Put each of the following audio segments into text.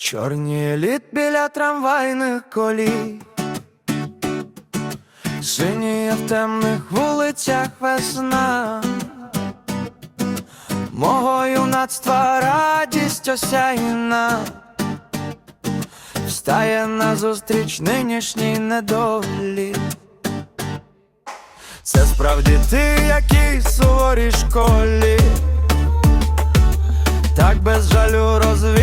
Чорні літ біля трамвайних колій, Синіє в темних вулицях весна, мого юнацтва радість осяйна, встає назустріч нинішній недолі. Це справді ти, якій суворій школі. Так без жалю розвіялась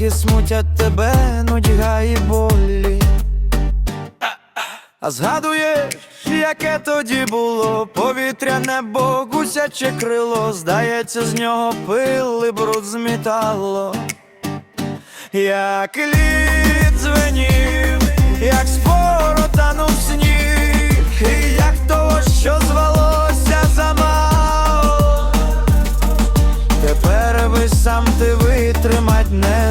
які смутять тебе нудьга і болі. А згадуєш, яке тоді було повітряне бо гусяче крило, здається, з нього пил і бруд змітало. Як лід звенів, як споро танув сніг, і як того, що звалося замало. Тепер би сам ти витримать не